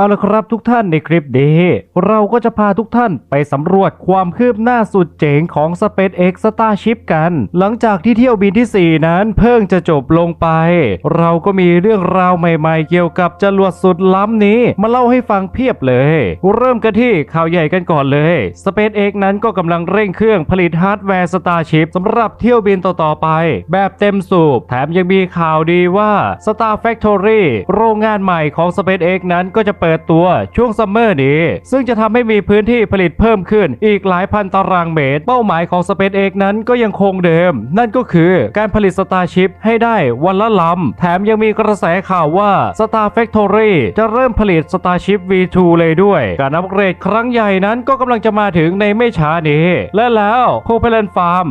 เอาละครับทุกท่านในคลิปนี้ เราก็จะพาทุกท่านไปสำรวจความคืบหน้าสุดเจ๋งของ SpaceX Starship กัน หลังจากที่เที่ยวบินที่ 4 นั้นเพิ่งจะจบลงไป เราก็มีเรื่องราวใหม่ๆ เกี่ยวกับจรวดสุดล้ำนี้ มาเล่าให้ฟังเพียบเลย เริ่มกันที่ข่าวใหญ่กันก่อนเลย SpaceX นั้นก็กำลังเร่งเครื่องผลิตฮาร์ดแวร์ Starship สำหรับเที่ยวบินต่อๆไป แบบเต็มสูบ แถมยังมีข่าวดีว่า Star Factory โรงงานใหม่ของ SpaceX นั้นก็จะเปิดตัวช่วงซัมเมอร์นี้ ซึ่งจะทำให้มีพื้นที่ผลิตเพิ่มขึ้นอีกหลายพันตารางเมตร เป้าหมายของ SpaceX นั้นก็ยังคงเดิม นั่นก็คือการผลิต Starship ให้ได้วันละลำ แถมยังมีกระแสข่าวว่า Star Factory จะเริ่มผลิต Starship V2 เลยด้วย การอัปเกรดครั้งใหญ่นั้นก็กำลังจะมาถึงในไม่ช้านี้ และแล้ว Propellant Farm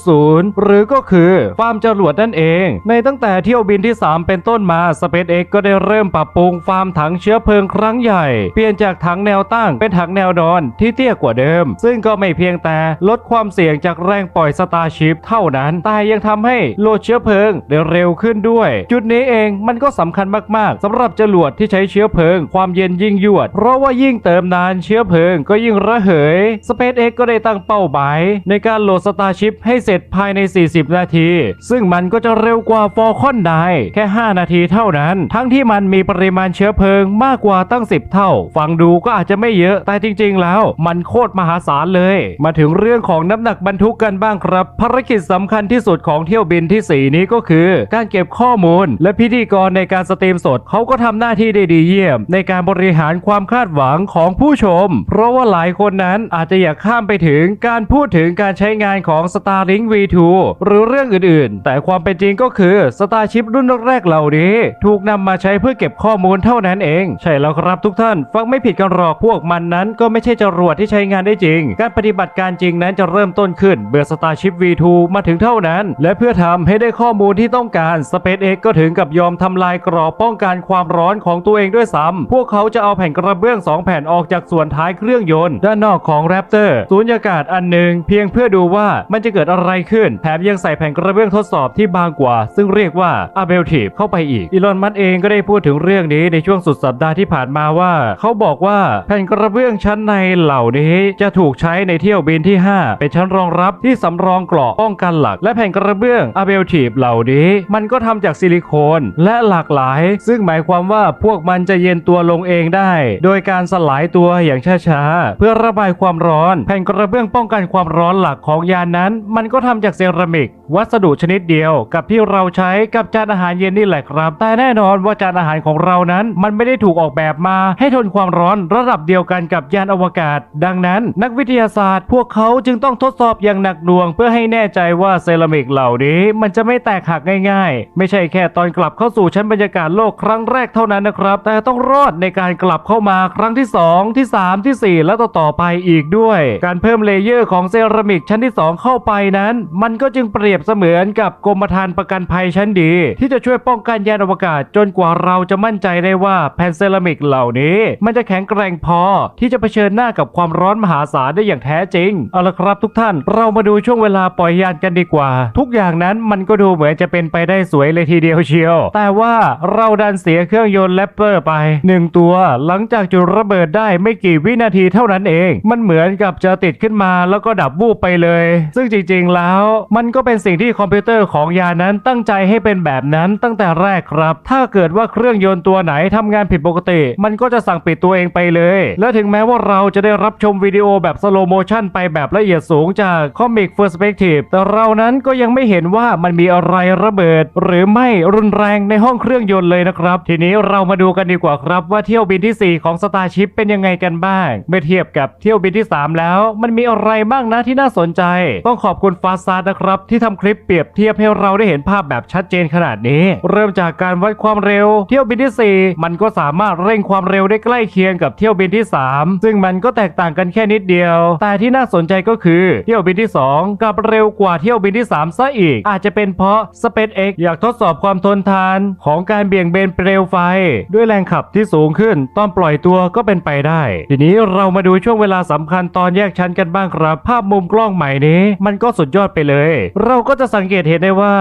2.0 หรือก็คือฟาร์มจรวดนั่นเอง ในตั้งแต่เที่ยวบินที่ 3 เป็นต้นมา SpaceX ก็ได้เริ่มปรับปรุงฟาร์มถังเชื้อเพลิงครั้งใหญ่ เปลี่ยนจากถังแนวตั้งเป็นถังแนวนอนที่เตี้ยกว่าเดิม ซึ่งก็ไม่เพียงแต่ลดความเสี่ยงจากแรงปล่อย Starship เท่านั้น แต่ยังทำให้โหลดเชื้อเพลิงได้เร็วขึ้นด้วย จุดนี้เองมันก็สำคัญมาก ๆสำหรับจรวดที่ใช้เชื้อเพลิง ความเย็นยิ่งยวด เพราะว่ายิ่งเติมนานเชื้อเพลิงก็ยิ่งระเหย SpaceX ก็ได้ตั้งเป้าหมาย ในการโหลด Starship ให้เสร็จภายใน 40 นาที ซึ่งมันก็จะเร็วกว่า Falcon 9แค่ 5 นาทีเท่านั้น ทั้งที่มันมีปริมาณเชื้อเพลิงมากกว่าตั้ง 10 เท่า ฟังดูก็อาจจะไม่เยอะแต่จริง ๆ แล้ว มันโคตรมหาศาลเลย มาถึงเรื่องของน้ำหนักบรรทุกกันบ้างครับ ภารกิจสำคัญที่สุดของเที่ยวบินที่ 4 นี้ก็คือ การเก็บข้อมูล และพิธีกรในการสตรีมสดเขาก็ทำหน้าที่ได้ดีเยี่ยม ในการบริหารความคาดหวังของผู้ชม เพราะว่าหลายคนนั้นอาจจะอยากข้ามไปถึงการพูดถึงการใช้งานของ Starlink V2 หรือเรื่องอื่นๆ แต่ความเป็นจริงก็คือ Starship รุ่นแรกเหล่านี้ ถูกนำมาใช้เพื่อเก็บข้อมูลเท่านั้นเอง ใช่แล้วครับทุกท่าน ฟังไม่ผิดกันหรอกพวกมันนั้น ก็ไม่ใช่จรวดที่ใช้งานได้จริง การปฏิบัติการจริงนั้นจะเริ่มต้นขึ้นเมื่อ Starship V2 มาถึงเท่านั้น และเพื่อทำให้ได้ข้อมูลที่ต้องการ SpaceX ก็ถึงกับยอมทำลายกรอบป้องกันความร้อนของตัวเองด้วยซ้ำพวกเขาจะเอาแผ่นกระเบื้อง 2 แผ่นออกจากส่วนท้ายเครื่องยนต์ด้านนอกของ Raptor สูญญากาศอันหนึ่งเพียงเพื่อดูว่ามันจะเกิดอะไรขึ้น แถมยังใส่แผ่นกระเบื้องทดสอบที่บางกว่า ซึ่งเรียกว่า a b e l t i v e เข้าไปอีกอีลอนมัสเองก็ได้พูดถึงเรื่องนี้ในช่วงสุดสัปดาห์ที่ผ่านมาว่า เขาบอกว่าแผ่นกระเบื้องชั้นในเหล่านี้จะถูกใช้ในเที่ยวบินที่ 5 เป็นชั้นรองรับที่สำรองเกราะป้องกันหลัก และแผ่นกระเบื้อง a b e l t i v e เหล่านี้ มันก็ทำจากซิลิโคนและหลากหลาย ซึ่งหมายความว่าพวกมันจะเย็นตัวลงเองได้ โดยการสลายตัวอย่างช้าๆ เพื่อระบายความร้อน แผ่นกระเบื้องป้องกันความร้อนหลักของยานนั้น มันก็ทำจากเซรามิก วัสดุชนิดเดียว กับที่เราใช้กับจานอาหารเย็นนี่แหละครับ แต่แน่นอนว่าจานอาหารของเรานั้น มันไม่ได้ถูกออกแบบมาให้ทนความร้อนระดับเดียวกันกับยานอวกาศ ดังนั้น นักวิทยาศาสตร์ พวกเขาจึงต้องทดสอบอย่างหนักหน่วง เพื่อให้แน่ใจว่าเซรามิกเหล่านี้ มันจะไม่แตกหักง่าย ๆ ไม่ใช่แค่ตอนกลับเข้าสู่ชั้นบรรยากาศโลกครั้งแรกเท่านั้นนะครับ แต่ต้องรอดในการกลับเข้ามาครั้งที่ 2 ที่ 3 ทีสี่4 และต่อต่อๆไปอีกด้วย การเพิ่มเลเยอร์ของเซรามิกชั้นที่ 2 เข้าไปนั้น มันก็จึงเปรียบเสมือนกับกรมธรรม์ประกันภัยชั้นดี ที่จะช่วยป้องกันยานอวกาศจนกว่าเราจะมั่นใจได้ว่าแผ่นเซรามิกเหล่านี้ มันจะแข็งแกร่งพอที่จะเผชิญหน้ากับความร้อนมหาศาลได้อย่างแท้จริง เอาละครับทุกท่านเรามาดูช่วงเวลาปล่อยยานกันดีกว่า ทุกอย่างนั้นมันก็ดูเหมือนจะเป็นไปได้สวยเลยทีเดียวเชียว แต่ว่าเราดันเสียเครื่องยนต์แรปเปอร์ไปหนึ่งตัว หลังจากจุดระเบิดได้ไม่กี่วินาทีเท่านั้นเอง มันเหมือนกับจะติดขึ้นมาแล้วก็ดับวูบไปเลย ซึ่งจริงๆแล้ว มันก็เป็นสิ่งที่คอมพิวเตอร์ของยานนั้นตั้งใจให้เป็นแบบนั้นตั้งแต่แรกครับ ถ้าเกิดว่าเครื่องยนต์ตัวไหนทำงานผิดปกติมันก็จะสั่งปิดตัวเองไปเลย และถึงแม้ว่าเราจะได้รับชมวิดีโอแบบสโลโมชันไปแบบละเอียดสูงจากคอมิกเฟอร์สเปกทีฟแต่เรานั้นก็ยังไม่เห็นว่ามันมีอะไรระเบิด หรือไม่รุนแรงในห้องเครื่องยนต์เลยนะครับ ทีนี้เรามาดูกันดีกว่าครับ ว่าเที่ยวบินที่ 4 ของ Starship เป็นยังไงกันบ้าง เมื่อเทียบกับเที่ยวบินที่ 3 แล้ว มันมีอะไรบ้างนะที่น่าสนใจ ต้องขอบคุณฟาซาร์นะครับ ที่ทำคลิปเปรียบเทียบให้เราได้เห็นภาพแบบชัดเจนขนาดนี้ เริ่มจากการวัดความเร็ว เที่ยวบินที่ 4 มันก็สามารถเร่งความเร็วได้ใกล้เคียงกับเที่ยวบินที่ 3 ซึ่งมันก็แตกต่างกันแค่นิดเดียว แต่ที่น่าสนใจก็คือเที่ยวบินที่ 2 กับเร็วกว่าเที่ยวบินที่ 3 ซะอีก อาจจะเป็นเพราะ SpaceX อยากทดสอบความทนทานของการเบี่ยงเบนเปลวไฟ ด้วยแรงขับที่สูงขึ้น ตอนปล่อยตัวก็เป็นไปได้ ทีนี้เรามาดูช่วงเวลาสำคัญตอนแยกชั้นกันบ้างครับ ภาพมุมกล้องใหม่นี้ มันก็สุดยอดไปเลย เราก็จะสังเกตเห็นได้ว่า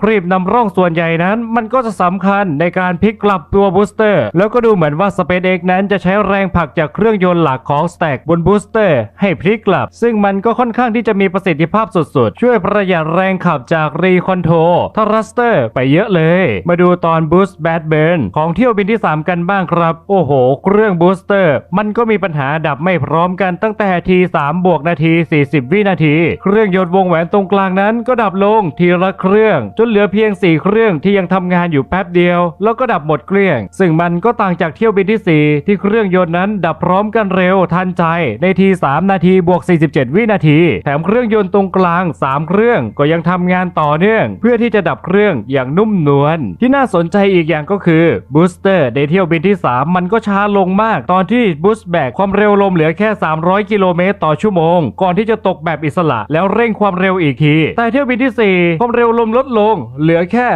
ครีบนำร่องส่วนใหญ่นั้น มันก็จะสำคัญในการพลิกกลับตัวบูสเตอร์ แล้วก็ดูเหมือนว่า SpaceX นั้นจะใช้แรงผลักจากเครื่องยนต์หลักของ Stack บนบูสเตอร์ ให้พลิกกลับ ซึ่งมันก็ค่อนข้างที่จะมีประสิทธิภาพสุดๆ ช่วยประหยัดแรงขับจากรีคอนโทรทรัสเตอร์ไปเยอะเลย มาดูตอนบูสต์แบดเบิร์นของเที่ยวบินที่ 3 กันบ้างครับ โอ้โห เครื่องบูสเตอร์ มันก็มีปัญหาดับไม่พร้อมกันตั้งแต่ที 3 บวกนาที 40 วินาที เครื่องยนต์วงแหวนตรงกลางนั้นก็ดับลงทีละเครื่อง จนเหลือเพียง 4 เครื่องที่ยังทำงานอยู่แป๊บเดียว แล้วก็ดับหมดเกลี้ยง ซึ่งมันก็ต่างจากเที่ยวบินที่ 4 ที่เครื่องยนต์นั้นดับพร้อมกันเร็วทันใจในที 3 นาทีบวก 47 วินาที แถมเครื่องยนต์ตรงกลาง 3 เครื่องก็ยังทำงานต่อเนื่อง เพื่อที่จะดับเครื่องอย่างนุ่มนวลที่น่าสนใจอีกอย่างก็คือบูสเตอร์ในเที่ยวบินที่ 3 มันก็ช้าลงมาก ตอนที่บูสต์แบกความเร็วลมเหลือแค่ 300 กิโลเมตรต่อชั่วโมง ก่อนที่จะตกแบบอิสระ แล้วเร่งความเร็วอีกที แต่เที่ยวบินที่ 4 ความเร็วลมลดลง เหลือแค่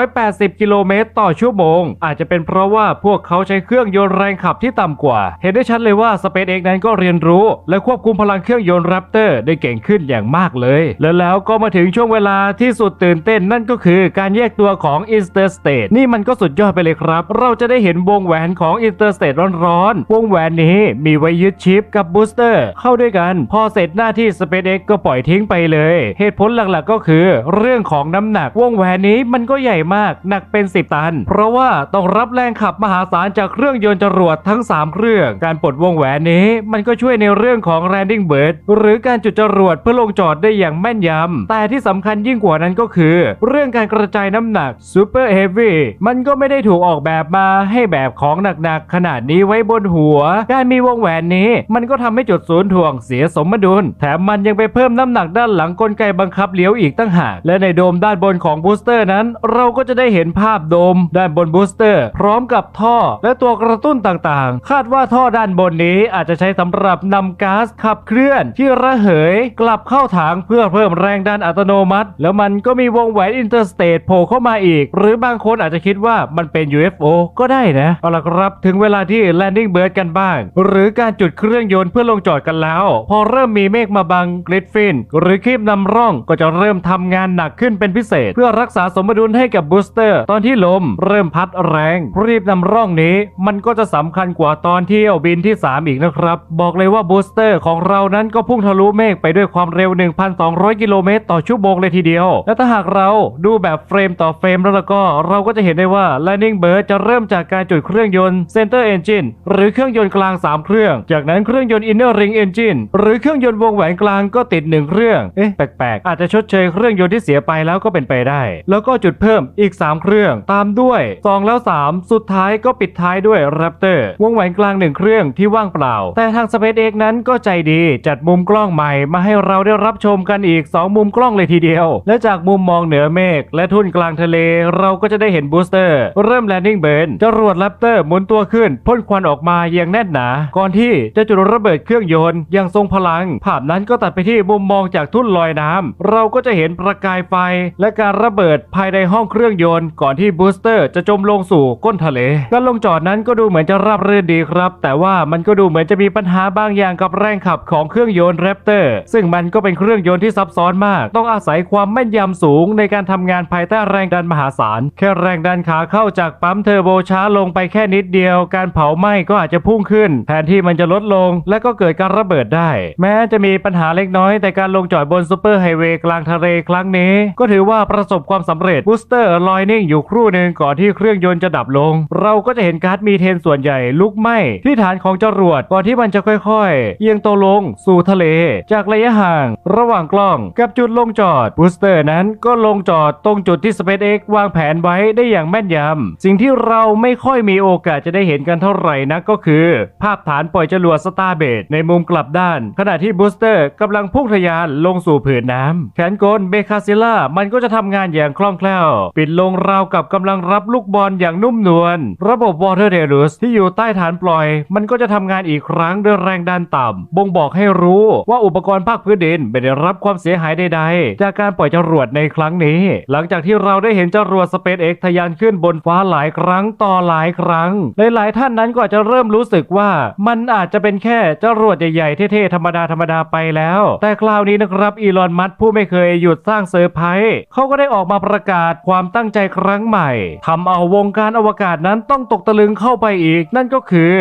880 กิโลเมตรต่อชั่วโมง อาจจะเป็นเพราะว่าพวกเขาใช้เครื่องยนต์แรงขับที่ต่ำกว่า เห็นได้ชัดเลยว่า SpaceX นั้นก็เรียนรู้ และควบคุมพลังเครื่องยนต์ Raptor ได้เก่งขึ้นอย่างมากเลย แล้วแล้วก็มาถึงช่วงเวลาที่สุดตื่นเต้นนั่นก็คือการแยกตัวของ Interstate นี่มันก็สุดยอดไปเลยครับ เราจะได้เห็นวงแหวนของ Interstate ร้อนๆวงแหวนนี้มีไว้ยึดชิปกับบูสเตอร์เข้าด้วยกัน พอเสร็จหน้าที่ SpaceX ก็ปล่อยทิ้งไปเลย เหตุผลหลักๆก็คือ เรื่องของน้ำหนักวงแหวนนี้มันก็ใหญ่มากหนักเป็น 10 ตัน เพราะว่าต้องรับแรงขับมหาศาลจากเครื่องยนต์จรวดทั้ง 3 เครื่อง การปลดวงแหวนนี้ มันก็ช่วยในเรื่องของ landing bird หรือการจุดจรวดเพื่อลงจอดได้อย่างแม่นยำ แต่ที่สำคัญยิ่งกว่านั้นก็คือ เรื่องการกระจายน้ำหนัก super heavy มันก็ไม่ได้ถูกออกแบบมาให้แบบของหนักๆ ขนาดนี้ไว้บนหัว การมีวงแหวนนี้ มันก็ทำให้จุดศูนย์ถ่วงเสียสมดุล แถมมันยังไปเพิ่มน้ำหนักด้านหลังกลไกบังคับเลี้ยวอีกตั้งหาก และในโดมด้านบนของบูสเตอร์นั้น เราก็จะได้เห็นภาพโดมด้านบนบูสเตอร์ พร้อมกับท่อและตัวกระตุ้นต่างๆ คาดว่าท่อด้านบนนี้อาจจะใช้สำหรับนำก๊าซขับเคลื่อน ที่ระเหยกลับเข้าถังเพื่อเพิ่มแรงดันอัตโนมัติ แล้วมันก็มีวงแหวนอินเตอร์สเตทโผล่เข้ามาอีก หรือบางคนอาจจะคิดว่ามันเป็น UFO ก็ได้นะ เอาล่ะครับถึงเวลาที่ Landing Bird กันบ้าง หรือการจุดเครื่องยนต์เพื่อลงจอดกันแล้ว พอเริ่มมีเมฆมาบังกริดฟิน หรือครีบนำร่องก็จะเริ่มทำงานหนักขึ้นเป็นพิเศษ เพื่อรักษาสมดุลให้กับบูสเตอร์ ตอนที่ลมเริ่มพัดแรงรีบนำร่องนี้มันก็จะสำคัญกว่าตอนเที่ยวบินที่ 3 อีกนะครับ บอกเลยว่าบูสเตอร์ของเรานั้นก็พุ่งทะลุเมฆไปด้วยความเร็ว 1,200 กิโลเมตรต่อชั่วโมงเลยทีเดียว และถ้าหากเราดูแบบเฟรมต่อเฟรมแล้วแล้วก็ เราก็จะเห็นได้ว่า Landing Bird จะเริ่มจากการจุดเครื่องยนต์ Center Engine หรือเครื่องยนต์กลาง 3 เครื่อง จากนั้นเครื่องยนต์ Inner Ring Engine หรือเครื่องยนต์วงแหวนกลางก็ติด 1 เครื่อง เอ๊ะแปลกๆ อาจจะชดเชยเครื่องยนต์ที่เสียไปแล้วก็เป็นไปได้ แล้วก็จุดเพิ่มอีก 3 เครื่อง ตามด้วย2แล้ว 3 สุดท้ายก็ปิดท้ายด้วย Raptor วงแหวนกลาง1เครื่องที่ว่างเปล่า แต่ทาง SpaceX นั้นก็ใจดีจัดมุมกล้องใหม่มาให้เราได้รับชมกันอีก 2 มุมกล้องเลยทีเดียว และจากมุมมองเหนือเมฆและทุ่นกลางทะเล เราก็จะได้เห็นบูสเตอร์เริ่ม Landing Burn จรวด Raptor หมุนตัวขึ้นพ่นควันออกมาอย่างแน่นหนา ก่อนที่จะจุดระเบิดเครื่องยนต์อย่างทรงพลัง ภาพนั้นก็ตัดไปที่มุมมองจากทุ่นลอยน้ำเราก็จะเห็นประกายไฟ และการระเบิดภายในห้องเครื่องยนต์ ก่อนที่บูสเตอร์จะจมลงสู่ก้นทะเล การลงจอดนั้นก็ดูเหมือนจะราบรื่นดีครับ แต่ว่ามันก็ดูเหมือนจะมีปัญหาบางอย่างกับแรงขับของเครื่องยนต์แรปเตอร์ ซึ่งมันก็เป็นเครื่องยนต์ที่ซับซ้อนมาก ต้องอาศัยความแม่นยำสูงในการทำงานภายใต้แรงดันมหาศาล แค่แรงดันขาเข้าจากปั๊มเทอร์โบช้าลงไปแค่นิดเดียว การเผาไหม้ก็อาจจะพุ่งขึ้น แทนที่มันจะลดลง และก็เกิดการระเบิดได้ แม้จะมีปัญหาเล็กน้อย แต่การลงจอดบนซูเปอร์ไฮเวย์กลางทะเลครั้งนี้ ก็ถือว่าประสบความสำเร็จบูสเตอร์ลอยนิ่งอยู่ครู่หนึ่งก่อนที่เครื่องยนต์จะดับลง เราก็จะเห็นก๊าซมีเทนส่วนใหญ่ลุกไหม้ที่ฐานของจรวดก่อนที่มันจะค่อยๆ เอียงตัวลงสู่ทะเล จากระยะห่าง ระหว่างกล้องกับจุดลงจอดบูสเตอร์นั้นก็ลงจอดตรงจุดที่ SpaceX วางแผนไว้ได้อย่างแม่นยำ สิ่งที่เราไม่ค่อยมีโอกาสจะได้เห็นกันเท่าไหร่นักก็คือ ภาพฐานปล่อยจรวดสตาร์เบดในมุมกลับด้าน ขณะที่บูสเตอร์กำลังพุ่งทะยานลงสู่ผืนน้ำแขนกลเบคาซิล่ามันก็จะทำงานอย่างคล่องแคล่ว ปิดลงราวกับกำลังรับลูกบอลอย่างนุ่มนวลระบบวอเตอร์เดลุสที่อยู่ใต้ฐานปล่อย มันก็จะทำงานอีกครั้งด้วยแรงดันต่ำบ่งบอกให้รู้ว่าอุปกรณ์ภาคพื้นดินไม่ได้รับความเสียหายใดๆ จากการปล่อยจรวดในครั้งนี้ หลังจากที่เราได้เห็นจรวด SpaceX ทะยานขึ้นบนฟ้าหลายครั้งต่อหลายครั้ง หลายๆท่านนั้นก็อาจจะเริ่มรู้สึกว่ามันอาจจะเป็นแค่จรวดใหญ่ๆเท่ๆธรรมดาธรรมดาไปแล้ว แต่คราวนี้นะครับอีลอนมัสผู้ไม่เคยหยุดสร้างเซอร์ไพรส์เขาก็ได้ออกมาประกาศความตั้งใจครั้งใหม่ทำเอาวงการอวกาศนั้นต้องตกตะลึงเข้าไปอีก นั่นก็คือ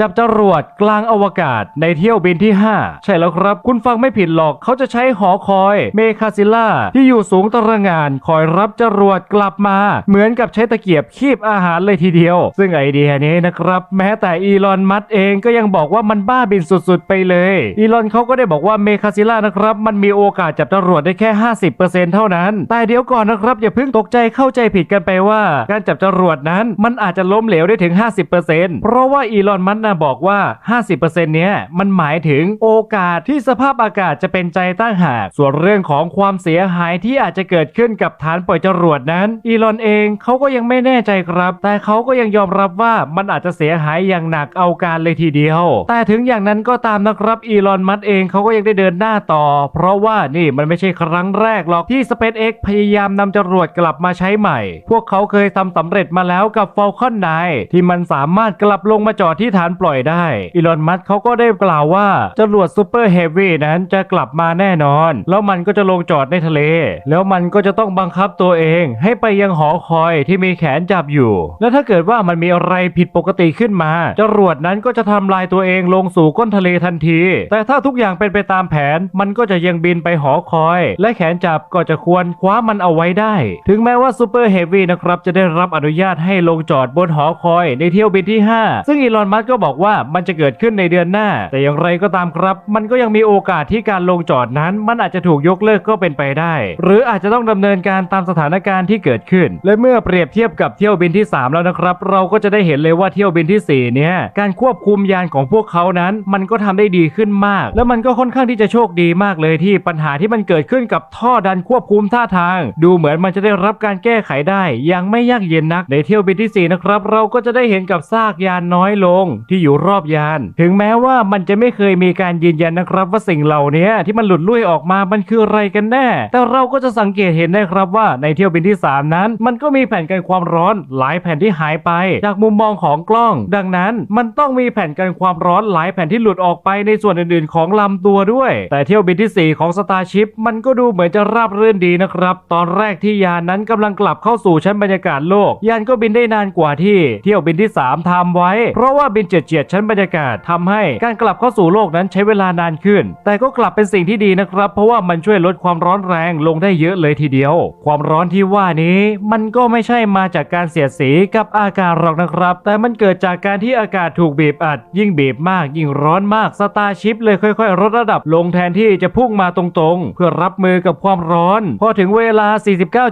จับจรวดกลางอวกาศในเที่ยวบินที่ 5 ใช่แล้วครับ คุณฟังไม่ผิดหรอกเขาจะใช้หอคอยเมคาซิล่าที่อยู่สูงตระหงานคอยรับจรวดกลับมา เหมือนกับใช้ตะเกียบคีบอาหารเลยทีเดียว ซึ่งไอเดียนี้นะครับ แม้แต่อีลอนมัสเองก็ยังบอกว่ามันบ้าบินสุดๆ ไปเลย อีลอนเขาก็ได้บอกว่าเมคาซิล่านะครับมันมีโอกาสจับจรวดได้แค่ 50%เท่านั้น แต่เดี๋ยวก่อนนะครับอย่าเพิ่งตกใจเข้าใจผิดกันไปว่า การจับจรวดนั้นมันอาจจะล้มเหลวได้ถึง 50%เพราะว่าอีลอนมัสนะบอกว่า 50%เนี้ยมันหมายถึงโอกาสที่สภาพอากาศจะเป็นใจตั้งหาก ส่วนเรื่องของความเสียหายที่อาจจะเกิดขึ้นกับฐานปล่อยจรวดนั้น อีลอนเองเขาก็ยังไม่แน่ใจครับ แต่เขาก็ยังยอมรับว่ามันอาจจะเสียหายอย่างหนักเอาการเลยทีเดียว แต่ถึงอย่างนั้นก็ตามนะครับอีลอนมัสเองเขาก็ยังได้เดินหน้าต่อ เพราะว่านี่มันไม่ใช่ครั้งแรกหรอกที่ SpaceX พยายามนำจรวดกลับมาใช้ใหม่ พวกเขาเคยทำสำเร็จมาแล้วกับ Falcon 9ที่มันสามารถกลับลงมาจอดที่ฐานปล่อยได้อีลอนมัสเขาก็ได้กล่าวว่าจรวดซูเปอร์เฮฟวี่นั้นจะกลับมาแน่นอน แล้วมันก็จะลงจอดในทะเล แล้วมันก็จะต้องบังคับตัวเองให้ไปยังหอคอยที่มีแขนจับอยู่ แล้วถ้าเกิดว่ามันมีอะไรผิดปกติขึ้นมาจรวดนั้นก็จะทำลายตัวเองลงสู่ก้นทะเลทันที แต่ถ้าทุกอย่างเป็นไปตามแผน มันก็จะยังบินไปหอคอย และแขนจับก็จะควรคว้ามันเอาไว้ได้ ถึงแม้ว่าซูเปอร์เฮฟวี่นะครับจะได้รับอนุญาตให้ลงจอดบนหอคอยในเที่ยวบินที่ 5 ซึ่งอีลอนมัสก์ก็บอกว่ามันจะเกิดขึ้นในเดือนหน้า แต่อย่างไรก็ตามครับ มันก็ยังมีโอกาสที่การลงจอดนั้น มันอาจจะถูกยกเลิกก็เป็นไปได้ หรืออาจจะต้องดำเนินการตามสถานการณ์ที่เกิดขึ้น และเมื่อเปรียบเทียบกับเที่ยวบินที่ 3 แล้วนะครับ เราก็จะได้เห็นเลยว่าเที่ยวบินที่ 4 เนี่ยการควบคุมยานของพวกเขานั้น มันก็ทำได้ดีขึ้นมาก แล้วมันก็ค่อนข้างที่จะโชคดีมากเลยที่ปัญหาที่มันเกิดขึ้นกับท่อดันควบคุมท่าทาง ดูเหมือนมันจะได้รับการแก้ไขได้อย่างไม่ยากเย็นนักในเที่ยวบินที่4นะครับเราก็จะได้เห็นกับซากยานน้อยลงทอยู่รอบยาน ถึงแม้ว่ามันจะไม่เคยมีการยืนยันนะครับว่าสิ่งเหล่านี้ที่มันหลุดลุ่ยออกมามันคืออะไรกันแน่ แต่เราก็จะสังเกตเห็นได้ครับว่าในเที่ยวบินที่ 3 นั้น มันก็มีแผ่นกันความร้อนหลายแผ่นที่หายไป จากมุมมองของกล้อง ดังนั้นมันต้องมีแผ่นกันความร้อนหลายแผ่นที่หลุดออกไปในส่วนอื่นๆ ของลำตัวด้วย แต่เที่ยวบินที่ 4 ของ Starship มันก็ดูเหมือนจะราบรื่นดีนะครับ ตอนแรกที่ยานนั้นกำลังกลับเข้าสู่ชั้นบรรยากาศโลก ยานก็บินได้นานกว่าที่ เที่ยวบินที่ 3ทำไว้ เพราะว่าบินเฉียดชั้นบรรยากาศทำให้การกลับเข้าสู่โลกนั้นใช้เวลานานขึ้น แต่ก็กลับเป็นสิ่งที่ดีนะครับ เพราะว่ามันช่วยลดความร้อนแรงลงได้เยอะเลยทีเดียว ความร้อนที่ว่านี้มันก็ไม่ใช่มาจากการเสียดสีกับอากาศหรอกนะครับ แต่มันเกิดจากการที่อากาศถูกบีบอัด ยิ่งบีบมาก ยิ่งร้อนมากสตาร์ชิพเลยค่อยๆลดระดับลงแทนที่จะพุ่งมาตรงๆ เพื่อรับมือกับความร้อน พอถึงเวลา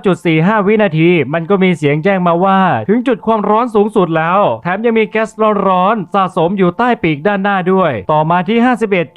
49.45 วินาที มันก็มีเสียงแจ้งมาว่า ถึงจุดความร้อนสูงสุดแล้ว แถมยังมีแก๊สร้อนสะสมอยู่ใต้ปีกด้านหน้าด้วย ต่อมาที่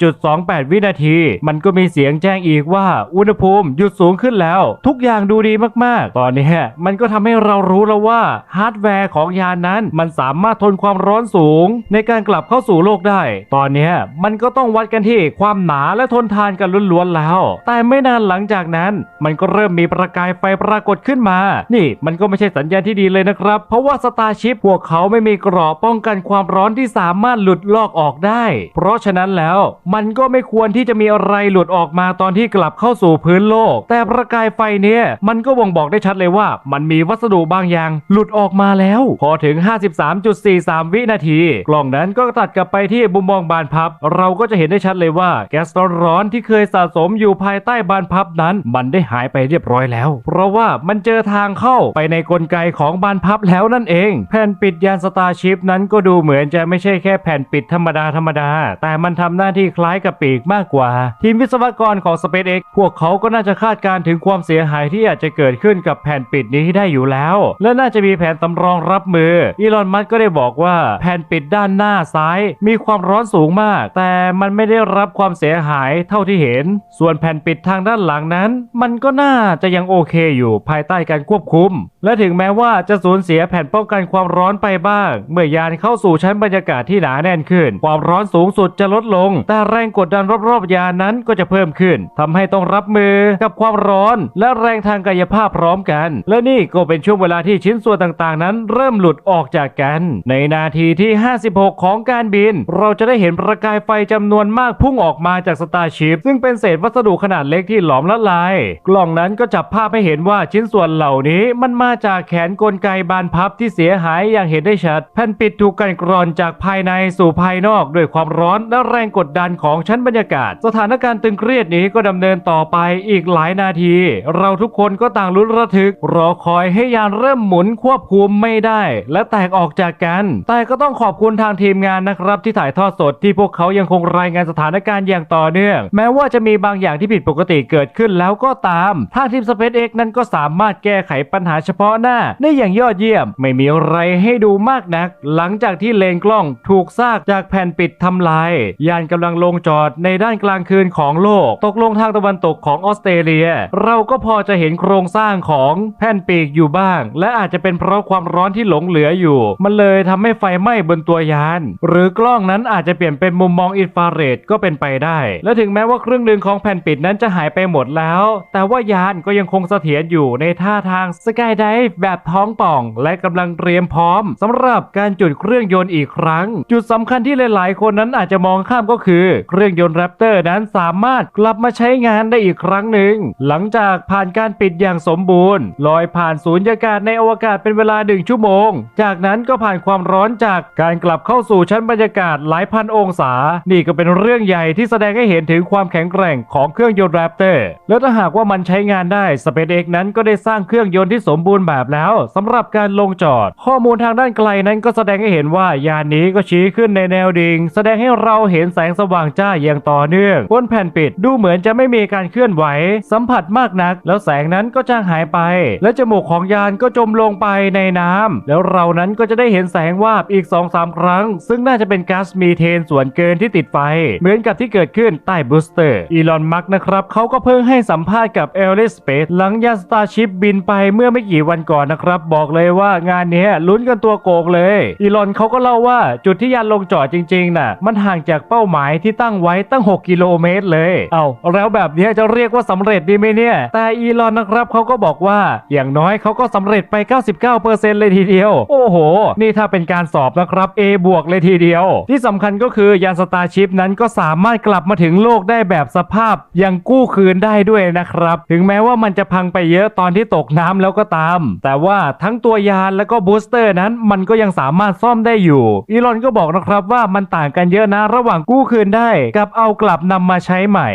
51.28 วินาที มันก็มีเสียงแจ้งอีกว่าอุณหภูมิหยุดสูงขึ้นแล้ว ทุกอย่างดูดีมากๆ ตอนนี้มันก็ทำให้เรารู้แล้วว่าฮาร์ดแวร์ของยานนั้นมันสามารถทนความร้อนสูง ในการกลับเข้าสู่โลกได้ ตอนนี้มันก็ต้องวัดกันที่ความหนาและทนทานกันล้วนๆแล้ว แต่ไม่นานหลังจากนั้น มันก็เริ่มมีประกายไฟปรากฏขึ้นมา นี่มันก็ไม่ใช่สัญญาณที่ดีเลยนะครับ เพราะว่าสตาร์ชิพพวกเขาไม่มีกราะป้องกันความร้อนที่สามารถหลุดลอกออกได้ เพราะฉะนั้นแล้วมันก็ไม่ควรที่จะมีอะไรหลุดออกมาตอนที่กลับเข้าสู่พื้นโลก แต่ประกายไฟเนี่ยมันก็บ่งบอกได้ชัดเลยว่า มันมีวัสดุบางอย่างหลุดออกมาแล้ว พอถึง 53.43 วินาที กล่องนั้นก็ตัดกลับไปที่มุมมองบานพับ เราก็จะเห็นได้ชัดเลยว่าแก๊สร้อนที่เคยสะสมอยู่ภายใต้บานพับนั้น มันได้หายไปเรียบร้อยแล้ว เพราะว่ามันเจอทางเข้าไปในกลไกของบานพับแล้วนั่นเอง แผ่นปิดยานสตาร์ชิพนั้นก็ดูเหมือนจะไม่ใช่แค่แผ่นปิดธรรมดาธรรมดา แต่มันทำหน้าที่คล้ายกับปีกมากกว่า ทีมวิศวกรของ SpaceX พวกเขาก็น่าจะคาดการณ์ถึงความเสียหายที่อาจจะเกิดขึ้นกับแผ่นปิดนี้ได้อยู่แล้ว และน่าจะมีแผนสำรองรับมือ อีลอนมัสก์ก็ได้บอกว่าแผ่นปิดด้านหน้าซ้าย มีความร้อนสูงมาก แต่มันไม่ได้รับความเสียหายเท่าที่เห็น ส่วนแผ่นปิดทางด้านหลังนั้น มันก็น่าจะยังโอเคอยู่ภายใต้การควบคุม และถึงแม้ว่าจะสูญเสียแผ่นป้องกันความร้อนไปบ้าง เมื่อยานเข้าสู่ชั้นบรรยากาศากาศที่หนาแน่นขึ้น ความร้อนสูงสุดจะลดลง แต่แรงกดดันรอบๆยานนั้นก็จะเพิ่มขึ้นทำให้ต้องรับมือกับความร้อน และแรงทางกายภาพพร้อมกัน และนี่ก็เป็นช่วงเวลาที่ชิ้นส่วนต่างๆ นั้น เริ่มหลุดออกจากกัน ในนาทีที่ 56 ของการบิน เราจะได้เห็นประกายไฟจำนวนมากพุ่งออกมาจากสตาร์ชิพซึ่งเป็นเศษวัสดุขนาดเล็กที่หลอมละลาย กล่องนั้นก็จับภาพให้เห็นว่าชิ้นส่วนเหล่านี้มันมาจากแขนกลไกบานพับที่เสียหายอย่างเห็นได้ชัดแผ่นปิดถูกกันกรอนจากภายในสู่ภายนอกด้วยความร้อนและแรงกดดันของชั้นบรรยากาศ สถานการณ์ตึงเครียดนี้ก็ดำเนินต่อไปอีกหลายนาที เราทุกคนก็ต่างลุ้นระทึก รอคอยให้ยานเริ่มหมุนควบคุมไม่ได้ และแตกออกจากกัน แต่ก็ต้องขอบคุณทางทีมงานนะครับที่ถ่ายทอดสดที่พวกเขายังคงรายงานสถานการณ์อย่างต่อเนื่อง แม้ว่าจะมีบางอย่างที่ผิดปกติเกิดขึ้นแล้วก็ตามทางทีม SpaceX นั้นก็สามารถแก้ไขปัญหาเฉพาะหน้าได้อย่างยอดเยี่ยม ไม่มีอะไรให้ดูมากนัก หลังจากที่เลนกล้องถูกซากจากแผ่นปิดทำลาย ยานกำลังลงจอดในด้านกลางคืนของโลก ตกลงทางตะวันตกของออสเตรเลีย เราก็พอจะเห็นโครงสร้างของแผ่นปีกอยู่บ้าง และอาจจะเป็นเพราะความร้อนที่หลงเหลืออยู่ มันเลยทำให้ไฟไหม้บนตัวยาน หรือกล้องนั้นอาจจะเปลี่ยนเป็นมุมมองอินฟราเรดก็เป็นไปได้ และถึงแม้ว่าครึ่งหนึ่งของแผ่นปิดนั้นจะหายไปหมดแล้ว แต่ว่ายานก็ยังคงเสถียรอยู่ในท่าทางสกายไดฟ์แบบท้องป่อง และกำลังเตรียมพร้อมสำหรับการจุดเครื่องยนต์อีกครั้งจุดสำคัญที่หลาย ๆ คนนั้นอาจจะมองข้ามก็คือ เครื่องยนต์แรปเตอร์นั้นสามารถกลับมาใช้งานได้อีกครั้งหนึ่ง หลังจากผ่านการปิดอย่างสมบูรณ์ ลอยผ่านศูนยากาศในอวกาศเป็นเวลาหนึ่งชั่วโมง จากนั้นก็ผ่านความร้อนจากการกลับเข้าสู่ชั้นบรรยากาศหลายพันองศา นี่ก็เป็นเรื่องใหญ่ที่แสดงให้เห็นถึงความแข็งแกร่งของเครื่องยนต์แรปเตอร์ และถ้าหากว่ามันใช้งานได้ SpaceX นั้นก็ได้สร้างเครื่องยนต์ที่สมบูรณ์แบบแล้วสำหรับการลงจอด ข้อมูลทางด้านไกลนั้นก็แสดงให้เห็นว่ายานนี้ก็ชี้ขึ้นในแนวดิ่งแสดงให้เราเห็นแสงสว่างจ้าอย่างต่อเนื่องบนแผ่นปิดดูเหมือนจะไม่มีการเคลื่อนไหว สัมผัสมากนัก แล้วแสงนั้นก็จางหายไป และจมูกของยานก็จมลงไปในน้ำแล้วเรานั้นก็จะได้เห็นแสงวาบอีก2-3ครั้ง ซึ่งน่าจะเป็นก๊าซมีเทนส่วนเกินที่ติดไฟ เหมือนกับที่เกิดขึ้นใต้บูสเตอร์อีลอนมัสก์นะครับเขาก็เพิ่งให้สัมภาษณ์กับเอลเลสเปซหลังยานสตาร์ชิพบินไปเมื่อไม่กี่วันก่อนนะครับ บอกเลยว่างานนี้ลุ้นกันตัวโกงเลย อีลอนเขาก็เล่าว่าจุดที่ยานลงจอดจริงๆน่ะ มันห่างจากเป้าหมายที่ตั้งไว้ตั้ง 6 กิโลเมตรเลย เอาแล้วแบบนี้จะเรียกว่าสำเร็จดีไหมเนี่ย แต่อีลอนนะครับเขาก็บอกว่าอย่างน้อยเขาก็สำเร็จไป 99%เลยทีเดียว โอ้โห นี่ถ้าเป็นการสอบนะครับ A บวกเลยทีเดียว ที่สำคัญก็คือยานสตาร์ชิพนั้นก็สามารถกลับมาถึงโลกได้แบบสภาพยังกู้คืนได้ด้วยนะครับ ถึงแม้ว่ามันจะพังไปเยอะตอนที่ตกน้ำแล้วก็ตาม แต่ว่าทั้งตัวยานแล้วก็บูสเตอร์นั้นมันก็ยังสามารถซ่อมได้อยู่อีลอนก็บอกนะครับว่ามันต่างกันเยอะนะ ระหว่างกู้คืนได้ กับเอากลับนำมาใช้ใหม่